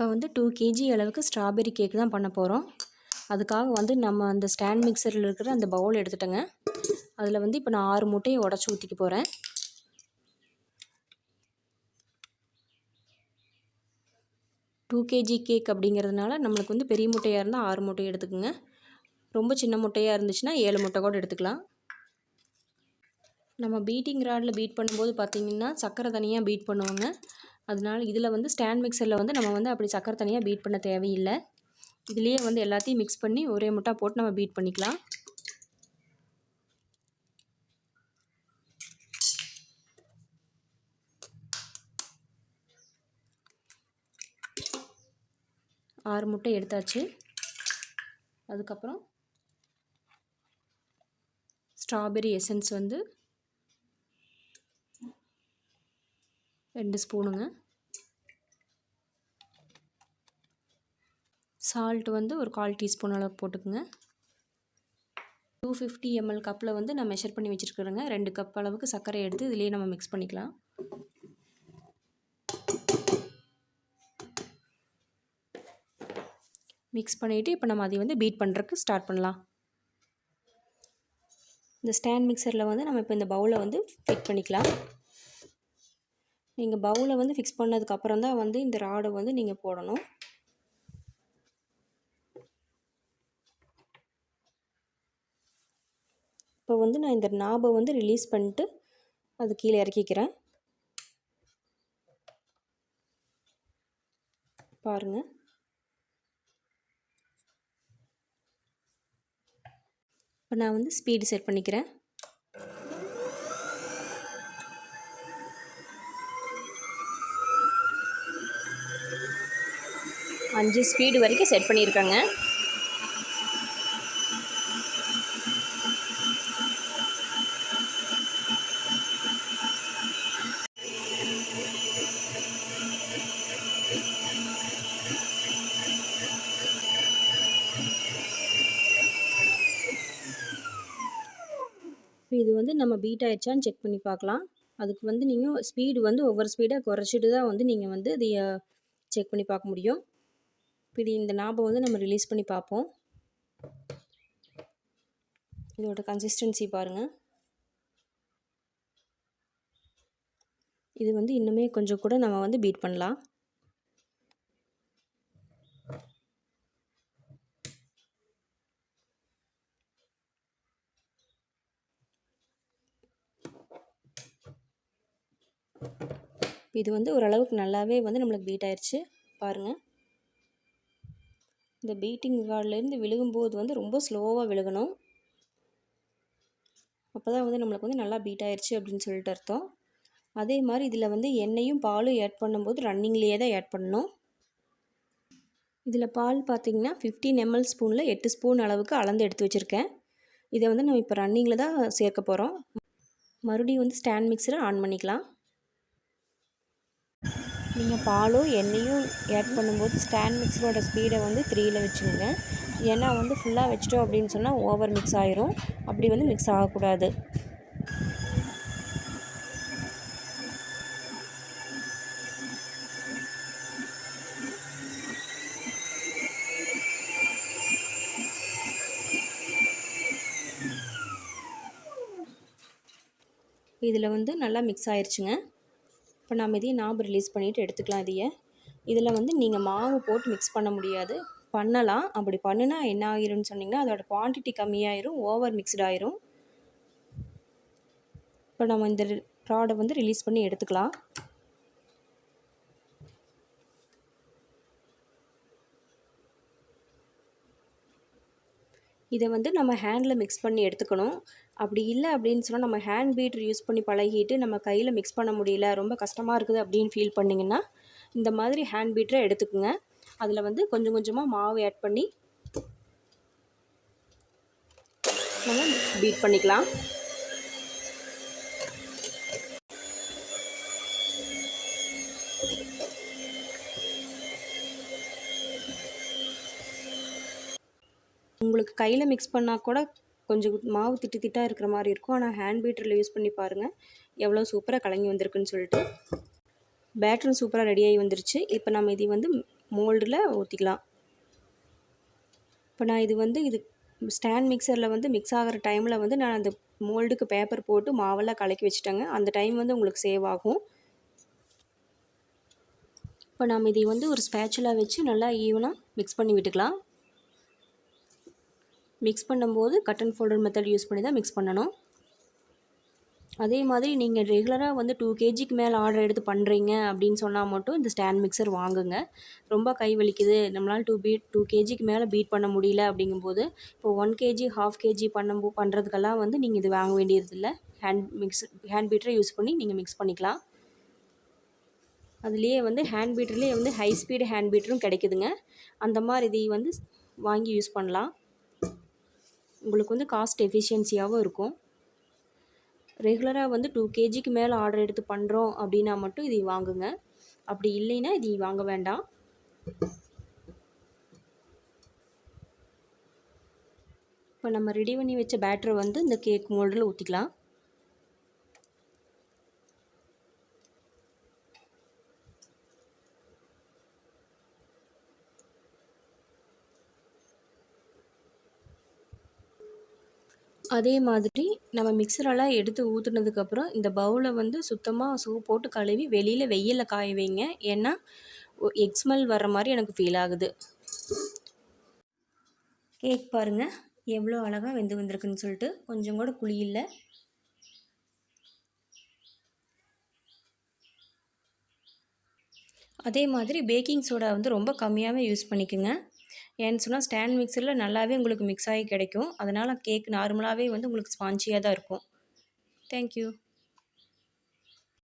இப்போ வந்து two KG அளவுக்கு ஸ்ட்ராபெரி கேக் தான் பண்ண போகிறோம் அதுக்காக வந்து நம்ம அந்த ஸ்டாண்ட் மிக்சரில் இருக்கிற அந்த பவுல் எடுத்துட்டேங்க. அதில் வந்து இப்போ நான் ஆறு முட்டையை உடச்சி ஊற்றிக்க போகிறேன் டூ கேஜி கேக் அப்படிங்கிறதுனால நம்மளுக்கு வந்து பெரிய முட்டையாக இருந்தால் ஆறு முட்டையை எடுத்துக்கோங்க. ரொம்ப சின்ன முட்டையாக இருந்துச்சுன்னா ஏழு முட்டை கூட எடுத்துக்கலாம். நம்ம பீட்டிங் ராடில் பீட் பண்ணும்போது பார்த்திங்கன்னா சர்க்கரை தனியாக பீட் பண்ணுவோங்க. அதனால இதில் வந்து ஸ்டாண்ட் மிக்சரில் வந்து நம்ம வந்து அப்படி சக்கரை தனியாக பீட் பண்ண தேவையில்லை. இதுலேயே வந்து எல்லாத்தையும் மிக்ஸ் பண்ணி ஒரே முட்டா போட்டு நம்ம பீட் பண்ணிக்கலாம். ஆறு முட்டை எடுத்தாச்சு. அதுக்கப்புறம் ஸ்ட்ராபெரி எசன்ஸ் வந்து ரெண்டு ஸ்பூனுங்க சால்ட் வந்து ஒரு கால் டீஸ்பூன் அளவு போட்டுக்குங்க. டூ ஃபிஃப்டி எம்எல் கப்பில் வந்து நான் மெஷர் பண்ணி வச்சுருக்குறேங்க. ரெண்டு கப் அளவுக்கு சர்க்கரை எடுத்து இதுலேயே நம்ம மிக்ஸ் பண்ணிக்கலாம். மிக்ஸ் பண்ணிவிட்டு இப்போ நம்ம அதை வந்து பீட் பண்ணுறதுக்கு ஸ்டார்ட் பண்ணலாம். இந்த ஸ்டாண்ட் மிக்சரில் வந்து நம்ம இப்போ இந்த பவுலை வந்து ஃபிட் பண்ணிக்கலாம். நீங்கள் பவுலை வந்து ஃபிக்ஸ் பண்ணதுக்கப்புறம் தான் வந்து இந்த ராடை வந்து நீங்கள் போடணும். இப்போ வந்து நான் இந்த நாபை வந்து ரிலீஸ் பண்ணிட்டு அது கீழே இறக்கிக்கிறேன். பாருங்கள் இப்போ நான் வந்து ஸ்பீடு செட் பண்ணிக்கிறேன். அஞ்சு ஸ்பீடு வரைக்கும் செட் பண்ணியிருக்கேங்க. இது வந்து நம்ம பீட் ஆயிடுச்சான்னு செக் பண்ணி பார்க்கலாம். அதுக்கு வந்து நீங்கள் ஸ்பீடு வந்து ஒவ்வொரு ஸ்பீடாக குறைச்சிட்டு தான் வந்து நீங்கள் வந்து இதை செக் பண்ணி பார்க்க முடியும். இப்படி இந்த ஞாபகம் வந்து நம்ம ரிலீஸ் பண்ணி பார்ப்போம். இதோட கன்சிஸ்டன்சி பாருங்கள் இது வந்து இன்னுமே கொஞ்சம் கூட நம்ம வந்து பீட் பண்ணலாம். இது வந்து ஓரளவுக்கு நல்லாவே வந்து நம்மளுக்கு பீட் ஆயிடுச்சு பாருங்கள் இந்த பீட்டிங் கார்ட்லேருந்து விழுகும்போது வந்து ரொம்ப ஸ்லோவாக விழுகணும். அப்போ தான் வந்து நம்மளுக்கு வந்து நல்லா பீட் ஆயிடுச்சு அப்படின்னு சொல்லிட்டு அர்த்தம். அதே மாதிரி இதில் வந்து எண்ணெயும் பாலும் ஆட் பண்ணும்போது ரன்னிங்லேயே தான் ஆட் பண்ணணும். இதில் பால் பார்த்திங்கன்னா ஃபிஃப்டீன் எம்எல் ஸ்பூனில் எட்டு ஸ்பூன் அளவுக்கு அளந்து எடுத்து வச்சுருக்கேன். இதை வந்து நம்ம இப்போ ரன்னிங்கில் தான் சேர்க்க போகிறோம் மறுபடியும் வந்து ஸ்டாண்ட் மிக்சரை ஆன் பண்ணிக்கலாம். நீங்கள் பாலும் எண்ணெயும் ஆட் பண்ணும்போது ஸ்டாண்ட் மிக்ஸரோட ஸ்பீடை வந்து த்ரீயில் வச்சுக்கோங்க. ஏன்னா வந்து ஃபுல்லாக வச்சிட்டோம் அப்படின்னு சொன்னால் ஓவர் மிக்ஸ் ஆயிரும். அப்படி வந்து மிக்ஸ் ஆகக்கூடாது. இதில் வந்து நல்லா மிக்ஸ் ஆயிடுச்சுங்க இப்போ நம்ம இதையும் நாபு ரிலீஸ் பண்ணிவிட்டு எடுத்துக்கலாம் இதையே. இதில் வந்து நீங்கள் மாவு போட்டு மிக்ஸ் பண்ண முடியாது. பண்ணலாம். அப்படி பண்ணுனா என்ன ஆகிரும்னு சொன்னிங்கன்னா அதோடய குவான்டிட்டி கம்மியாயிரும் ஓவர் மிக்ஸ்டு ஆயிரும். இப்போ நம்ம இந்த ப்ராடை வந்து ரிலீஸ் பண்ணி எடுத்துக்கலாம். இதை வந்து நம்ம ஹேண்டில் மிக்ஸ் பண்ணி எடுத்துக்கணும். அப்படி இல்லை அப்படின்னு சொன்னால் நம்ம ஹேண்ட் பீட்ரு யூஸ் பண்ணி பழகிட்டு நம்ம கையில் மிக்ஸ் பண்ண முடியல ரொம்ப கஷ்டமாக இருக்குது அப்படின்னு ஃபீல் பண்ணிங்கன்னா இந்த மாதிரி ஹேண்ட் பீட்டரை எடுத்துக்கோங்க. அதில் வந்து கொஞ்சம் கொஞ்சமாக மாவு ஆட் பண்ணி நம்ம பீட் பண்ணிக்கலாம். உங்களுக்கு கையில் மிக்ஸ் பண்ணால் கூட கொஞ்சம் மாவு திட்டு திட்டாக இருக்கிற மாதிரி இருக்கும். ஆனால் ஹேண்ட் பீட்டரில் யூஸ் பண்ணி பாருங்கள் எவ்வளோ சூப்பராக கலங்கி வந்திருக்குன்னு சொல்லிட்டு. பேட்டரும் சூப்பராக ரெடியாகி வந்துருச்சு. இப்போ நம்ம இதை வந்து மோல்டில் ஊற்றிக்கலாம் இப்போ நான் இது வந்து இது ஸ்டாண்ட் மிக்சரில் வந்து மிக்ஸ் ஆகிற டைமில் வந்து நான் அந்த மோல்டுக்கு பேப்பர் போட்டு மாவெல்லாம் கலக்கி வச்சுட்டேங்க. அந்த டைம் வந்து உங்களுக்கு சேவ் ஆகும். இப்போ நம்ம இதை வந்து ஒரு ஸ்பேச்சுலாக வச்சு நல்லா ஈவனாக மிக்ஸ் பண்ணி விட்டுக்கலாம். மிக்ஸ் பண்ணும்போது cut and folder method use பண்ணி தான் மிக்ஸ் பண்ணணும். அதே மாதிரி நீங்கள் ரெகுலராக வந்து டூ கேஜிக்கு மேலே ஆர்டர் எடுத்து பண்ணுறீங்க அப்படின்னு சொன்னால் மட்டும் இந்த ஸ்டாண்ட் மிக்சர் வாங்குங்க. ரொம்ப கை வலிக்குது. நம்மளால் டூ பீட் டூ கேஜிக்கு மேலே பீட் பண்ண முடியல அப்படிங்கும்போது இப்போ ஒன் கேஜி ஹாஃப் கேஜி பண்ணும்போ பண்ணுறதுக்கெல்லாம் வந்து நீங்கள் இது வாங்க வேண்டியதில்லை. ஹேண்ட் மிக்ஸ் ஹேண்ட் பீட்டரை யூஸ் பண்ணி நீங்கள் மிக்ஸ் பண்ணிக்கலாம். அதுலேயே வந்து ஹேண்ட் பீட்டர்லேயே வந்து ஹை ஸ்பீடு ஹேண்ட் பீட்டரும் கிடைக்குதுங்க. அந்த மாதிரி இதை வந்து வாங்கி யூஸ் பண்ணலாம். உங்களுக்கு வந்து காஸ்ட் எஃபிஷியன்சியாகவும் இருக்கும். ரெகுலராக வந்து டூ கேஜிக்கு மேலே ஆர்டர் எடுத்து பண்ணுறோம் அப்படின்னா மட்டும் இதை வாங்குங்க. அப்படி இல்லைன்னா இதை வாங்க வேண்டாம். இப்போ நம்ம ரெடி பண்ணி வச்ச பேட்டரை வந்து இந்த கேக் மோல்டில் ஊற்றிக்கலாம் அதே மாதிரி நம்ம மிக்சரெல்லாம் எடுத்து ஊற்றுனதுக்கப்புறம் இந்த பவுலை வந்து சுத்தமாக சோப் போட்டு கழுவி வெளியில் வெயிலில் காய வைங்க. ஏன்னா எக் ஸ்மெல் வர்ற மாதிரி எனக்கு ஃபீல் ஆகுது. கேக் பாருங்கள் எவ்வளோ அழகாக வெந்து வந்திருக்குன்னு சொல்லிட்டு கொஞ்சம் கூட குழி இல்லை. அதே மாதிரி பேக்கிங் சோடா வந்து ரொம்ப கம்மியாகவே யூஸ் பண்ணிக்கோங்க. ஏன்னு சொன்னால் ஸ்டாண்ட் மிக்சரில் நல்லாவே உங்களுக்கு மிக்ஸ் ஆகி கிடைக்கும். அதனால் கேக் நார்மலாகவே வந்து உங்களுக்கு ஸ்பான்ச்சியாக தான் இருக்கும். தேங்க்யூ